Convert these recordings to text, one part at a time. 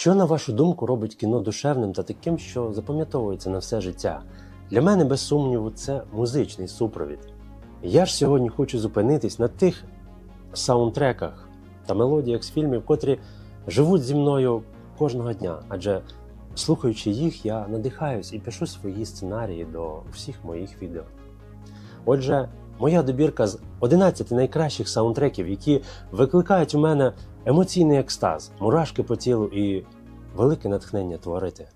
Що, на вашу думку, робить кіно душевним та таким, що запам'ятовується на все життя? Для мене, без сумніву, це музичний супровід. Я ж сьогодні хочу зупинитись на тих саундтреках та мелодіях з фільмів, котрі живуть зі мною кожного дня. Адже слухаючи їх, я надихаюсь і пишу свої сценарії до всіх моїх відео. Отже, моя добірка з 11 найкращих саундтреків, які викликають у мене емоційний екстаз, мурашки по тілу і велике натхнення творити.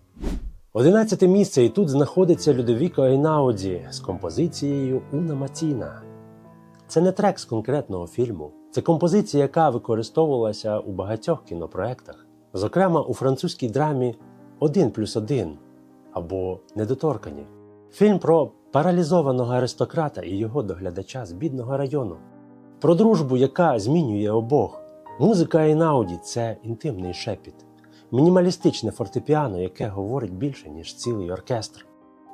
Одинадцяте місце і тут знаходиться Людовіко Айнауді з композицією Уна Матіна. Це не трек з конкретного фільму, це композиція, яка використовувалася у багатьох кінопроектах, зокрема у французькій драмі Один плюс один або Недоторкані. Фільм про паралізованого аристократа і його доглядача з бідного району, про дружбу, яка змінює обох. Музика Айнауді це інтимний шепіт, мінімалістичне фортепіано, яке говорить більше, ніж цілий оркестр.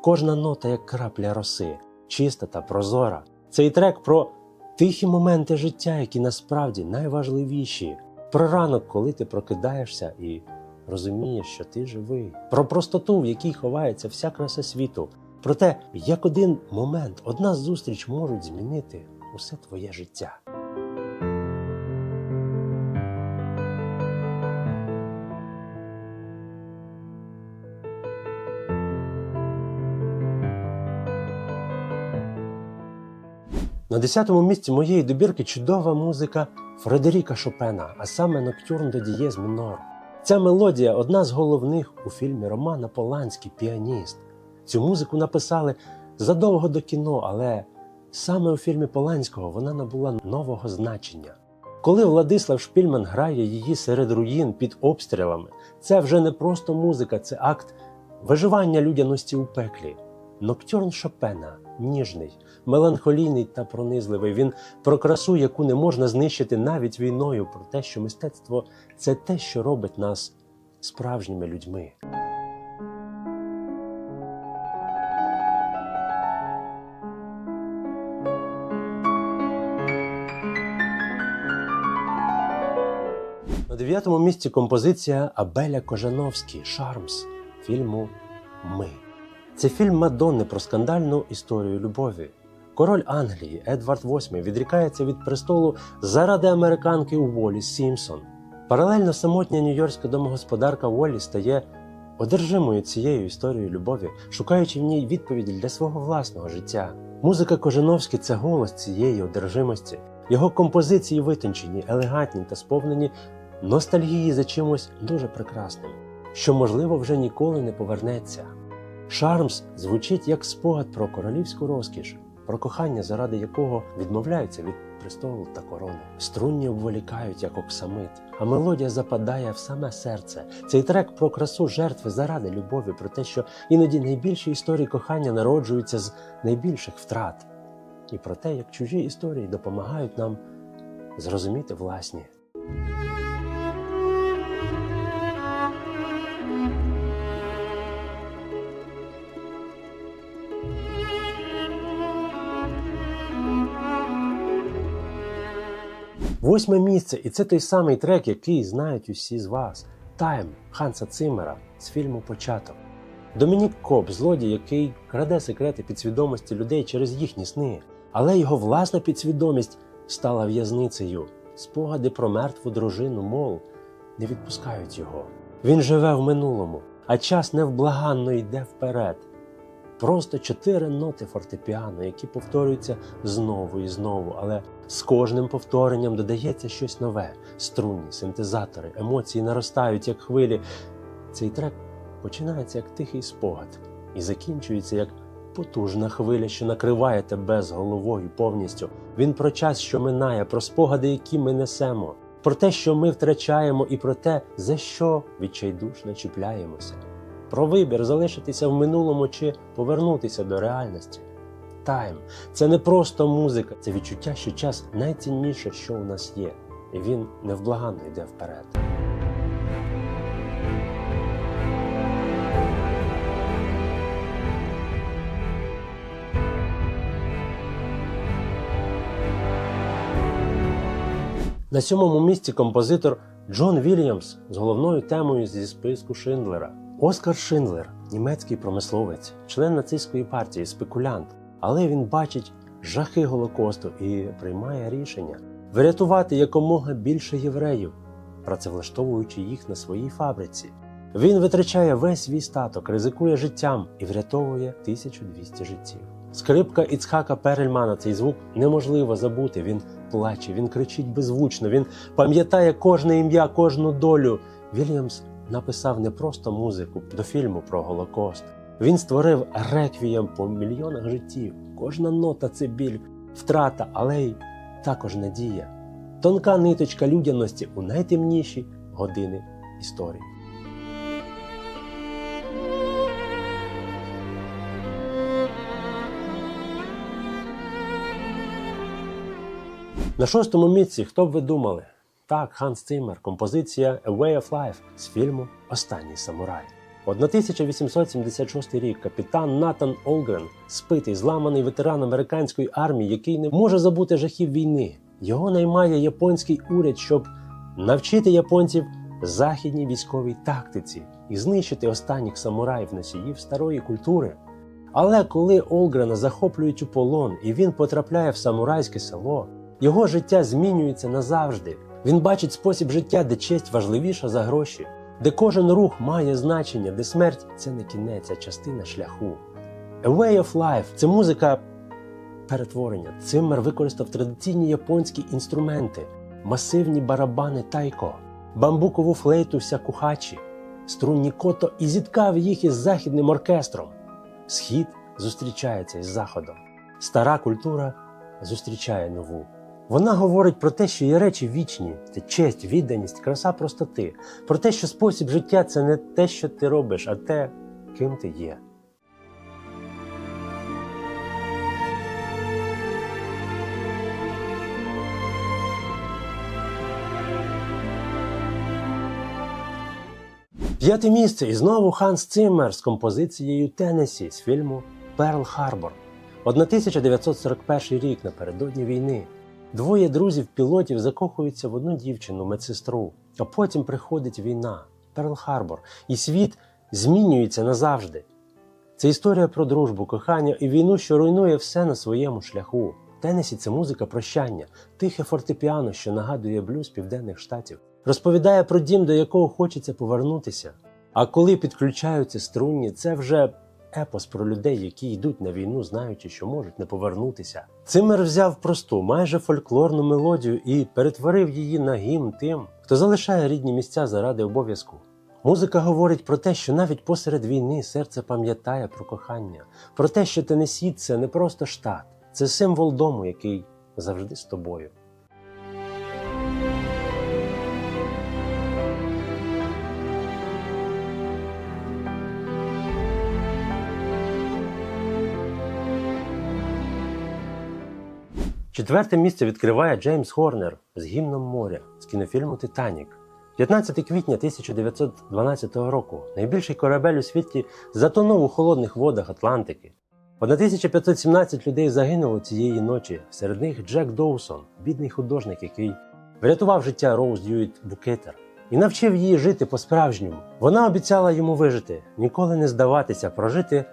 Кожна нота як крапля роси, чиста та прозора. Цей трек про тихі моменти життя, які насправді найважливіші, про ранок, коли ти прокидаєшся і розумієш, що ти живий, про простоту, в якій ховається вся краса світу, про те, як один момент, одна зустріч можуть змінити усе твоє життя. На 10-му місці моєї добірки чудова музика Фредеріка Шопена, а саме Ноктюрн до дієз мінор. Ця мелодія одна з головних у фільмі Романа Поланський Піаніст. Цю музику написали задовго до кіно, але саме у фільмі Поланського вона набула нового значення. Коли Владислав Шпільман грає її серед руїн під обстрілами, це вже не просто музика, це акт виживання людяності у пеклі. Ноктюрн Шопена ніжний, меланхолійний та пронизливий. Він про красу, яку не можна знищити навіть війною, про те, що мистецтво це те, що робить нас справжніми людьми. На дев'ятому місці композиція Абеля Кожановський Шармс фільму Ми. Це фільм Мадонни про скандальну історію любові. Король Англії Едвард VIII відрікається від престолу заради американки Уолі Сімпсон. Паралельно самотня нью-йоркська домогосподарка Уолі стає одержимою цією історією любові, шукаючи в ній відповіді для свого власного життя. Музика Кожановський це голос цієї одержимості. Його композиції витончені, елегантні та сповнені ностальгії за чимось дуже прекрасним, що, можливо, вже ніколи не повернеться. Шармс звучить як спогад про королівську розкіш, про кохання, заради якого відмовляються від престолу та корони. Струнні обволікають, як оксамит, а мелодія западає в саме серце. Цей трек про красу жертви заради любові, про те, що іноді найбільші історії кохання народжуються з найбільших втрат, і про те, як чужі історії допомагають нам зрозуміти власні. Восьме місце, і це той самий трек, який знають усі з вас. Тайм Ханса Циммера з фільму Початок. Домінік Коп, злодій, який краде секрети підсвідомості людей через їхні сни, але його власна підсвідомість стала в'язницею. Спогади про мертву дружину, мол, не відпускають його. Він живе в минулому, а час невблаганно йде вперед. Просто чотири ноти фортепіано, які повторюються знову і знову, але з кожним повторенням додається щось нове: струнні, синтезатори, емоції наростають як хвилі. Цей трек починається як тихий спогад і закінчується як потужна хвиля, що накриває тебе з головою повністю. Він про час, що минає, про спогади, які ми несемо, про те, що ми втрачаємо, і про те, за що відчайдушно чіпляємося. Про вибір залишитися в минулому чи повернутися до реальності. Тайм це не просто музика, це відчуття, що час найцінніше, що у нас є, і він невблаганно йде вперед. На сьомому місці композитор Джон Вільямс з головною темою зі списку Шиндлера. Оскар Шиндлер, німецький промисловець, член нацистської партії, спекулянт, але він бачить жахи Голокосту і приймає рішення врятувати якомога більше євреїв, працевлаштовуючи їх на своїй фабриці. Він витрачає весь свій статок, ризикує життям і врятовує 1200 життів. Скрипка Іцхака Перельмана цей звук неможливо забути. Він плаче, він кричить беззвучно, він пам'ятає кожне ім'я, кожну долю. Вільямс написав не просто музику до фільму про Голокост. Він створив реквієм по мільйонах життів. Кожна нота це біль, втрата, але й також надія. Тонка ниточка людяності у найтемніші години історії. На шостому місці, хто б ви думали? Так, Ханс Циммер, композиція A Way of Life з фільму Останній самурай. 1876 рік капітан Натан Олгрен, спитий, зламаний ветеран американської армії, який не може забути жахів війни. Його наймає японський уряд, щоб навчити японців західній військовій тактиці і знищити останніх самураїв носіїв старої культури. Але коли Олгрена захоплюють у полон і він потрапляє в самурайське село, його життя змінюється назавжди. Він бачить спосіб життя, де честь важливіша за гроші, де кожен рух має значення, де смерть це не кінець, а частина шляху. A Way of Life це музика перетворення. Циммер використав традиційні японські інструменти, масивні барабани тайко, бамбукову флейту сякухачі, струнні кото і зіткав їх із західним оркестром. Схід зустрічається із заходом. Стара культура зустрічає нову. Вона говорить про те, що є речі вічні, це честь, відданість, краса простоти, про те, що спосіб життя це не те, що ти робиш, а те, ким ти є. П'яте місце і знову Ханс Циммер з композицією Теннесі з фільму Перл Харбор. 1941 рік напередодні війни. Двоє друзів-пілотів закохуються в одну дівчину, медсестру, а потім приходить війна, Перл Харбор, і світ змінюється назавжди. Це історія про дружбу, кохання і війну, що руйнує все на своєму шляху. Теннесі це музика прощання, тихе фортепіано, що нагадує блюз південних штатів. Розповідає про дім, до якого хочеться повернутися. А коли підключаються струнні, це вже епос про людей, які йдуть на війну, знаючи, що можуть не повернутися. Цимер взяв просту, майже фольклорну мелодію і перетворив її на гімн тим, хто залишає рідні місця заради обов'язку. Музика говорить про те, що навіть посеред війни серце пам'ятає про кохання, про те, що Теннессі – це не просто штат, це символ дому, який завжди з тобою. Четверте місце відкриває Джеймс Хорнер з гімном моря з кінофільму Титанік. 15 квітня 1912 року найбільший корабель у світі затонув у холодних водах Атлантики. 1517 людей загинуло цієї ночі. Серед них Джек Доусон, бідний художник, який врятував життя Роуз Дьюіт Букетер і навчив її жити по-справжньому. Вона обіцяла йому вижити, ніколи не здаватися, прожити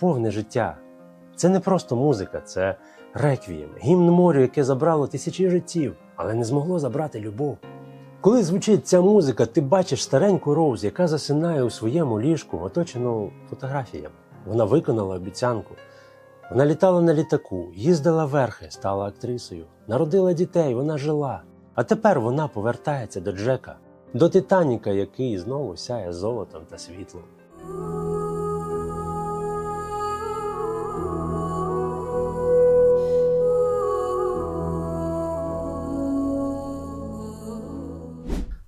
повне життя. Це не просто музика, це реквієм, гімн морю, яке забрало тисячі життів, але не змогло забрати любов. Коли звучить ця музика, ти бачиш стареньку Роуз, яка засинає у своєму ліжку, оточену фотографіями. Вона виконала обіцянку. Вона літала на літаку, їздила верхи, стала актрисою, народила дітей, вона жила. А тепер вона повертається до Джека, до Титаніка, який знову сяє золотом та світлом.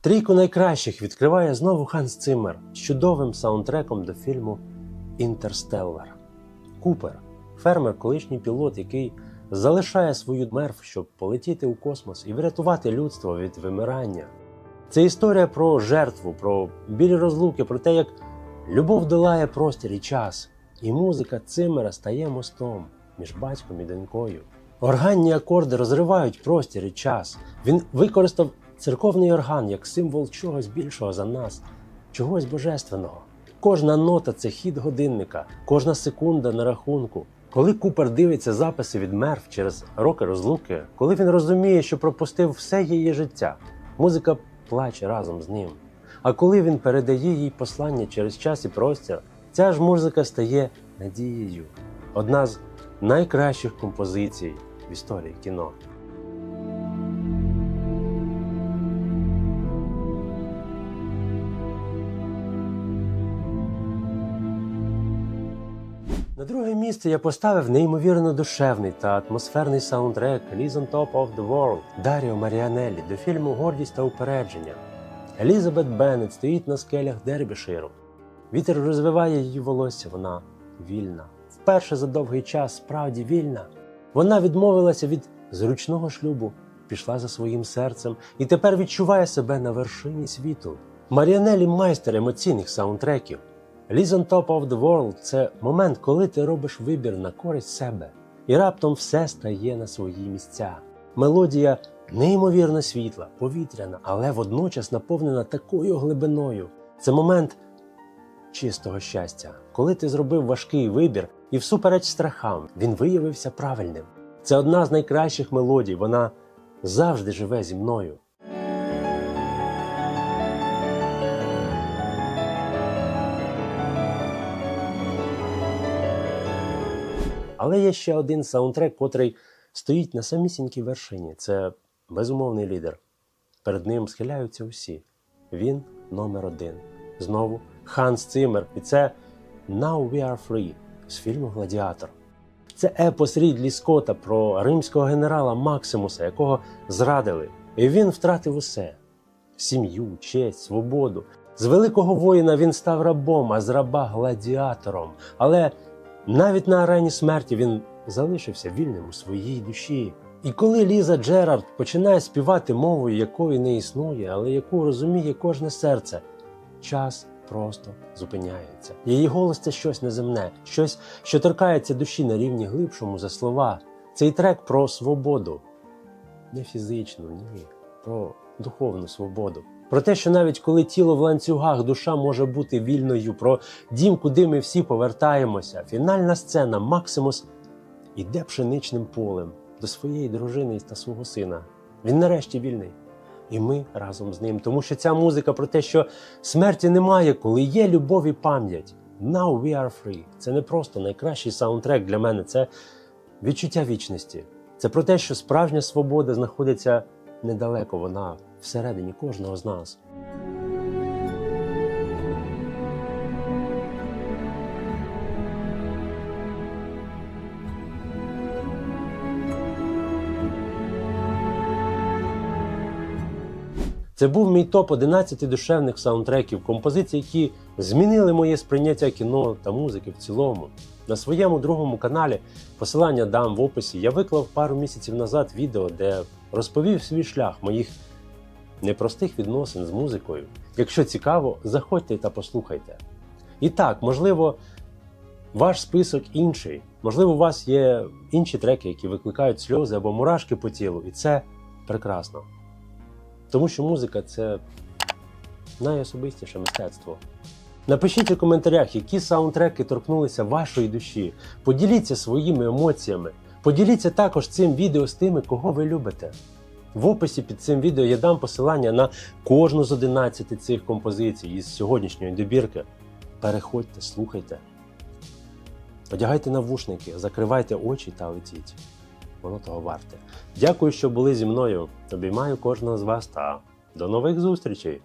Трійку найкращих відкриває знову Ханс Циммер з чудовим саундтреком до фільму Інтерстеллар. Купер фермер, колишній пілот, який залишає свою мерв, щоб полетіти у космос і врятувати людство від вимирання. Це історія про жертву, про білі розлуки, про те, як любов долає простір і час, і музика Циммера стає мостом між батьком і донькою. Органні акорди розривають простір і час. Він використав Церковний орган як символ чогось більшого за нас, чогось божественного. Кожна нота це хід годинника, кожна секунда на рахунку. Коли Купер дивиться записи від Мерв через роки розлуки, коли він розуміє, що пропустив все її життя, музика плаче разом з ним. А коли він передає їй послання через час і простір, ця ж музика стає надією. Одна з найкращих композицій в історії кіно. Місце я поставив неймовірно душевний та атмосферний саундтрек «Liz on Top of the World» Даріо Маріанеллі до фільму Гордість та упередження. Елізабет Беннет стоїть на скелях Дербіширу. Вітер розвиває її волосся, вона вільна. Вперше за довгий час справді вільна. Вона відмовилася від зручного шлюбу, пішла за своїм серцем і тепер відчуває себе на вершині світу. Маріанелі майстер емоційних саундтреків. Liz on Top of the World – це момент, коли ти робиш вибір на користь себе, і раптом все стає на свої місця. Мелодія неймовірно світла, повітряна, але водночас наповнена такою глибиною. Це момент чистого щастя, коли ти зробив важкий вибір і всупереч страхам він виявився правильним. Це одна з найкращих мелодій, вона завжди живе зі мною. Але є ще один саундтрек, котрий стоїть на самісінькій вершині. Це безумовний лідер. Перед ним схиляються усі. Він номер один. Знову Ханс Циммер. І це Now We Are Free з фільму Гладіатор. Це епос Рідлі Скотта про римського генерала Максимуса, якого зрадили. І він втратив усе: сім'ю, честь, свободу. З великого воїна він став рабом, а з раба гладіатором. Але навіть на арені смерті він залишився вільним у своїй душі. І коли Ліза Джерард починає співати мовою, якої не існує, але яку розуміє кожне серце, час просто зупиняється. Її голос це щось неземне, щось, що торкається душі на рівні глибшому за слова. Цей трек про свободу. Не фізичну, ні, про духовну свободу. Про те, що навіть коли тіло в ланцюгах, душа може бути вільною, про дім, куди ми всі повертаємося. Фінальна сцена Максимус іде пшеничним полем до своєї дружини та свого сина. Він нарешті вільний. І ми разом з ним. Тому що ця музика про те, що смерті немає, коли є любов і пам'ять. Now we are free. Це не просто найкращий саундтрек для мене, це відчуття вічності. Це про те, що справжня свобода знаходиться недалеко, вона всередині кожного з нас. Це був мій топ 11 душевних саундтреків, композицій, які змінили моє сприйняття кіно та музики в цілому. На своєму другому каналі посилання дам в описі. Я виклав пару місяців назад відео, де розповів свій шлях моїх непростих відносин з музикою. Якщо цікаво, заходьте та послухайте. І так, можливо, ваш список інший. Можливо, у вас є інші треки, які викликають сльози або мурашки по тілу, і це прекрасно. Тому що музика це найособистіше мистецтво. Напишіть у коментарях, які саундтреки торкнулися вашої душі. Поділіться своїми емоціями. Поділіться також цим відео з тими, кого ви любите. В описі під цим відео я дам посилання на кожну з 11 цих композицій із сьогоднішньої добірки. Переходьте, слухайте. Одягайте навушники, закривайте очі та летіть. Воно того варте. Дякую, що були зі мною. Обіймаю кожного з вас та до нових зустрічей!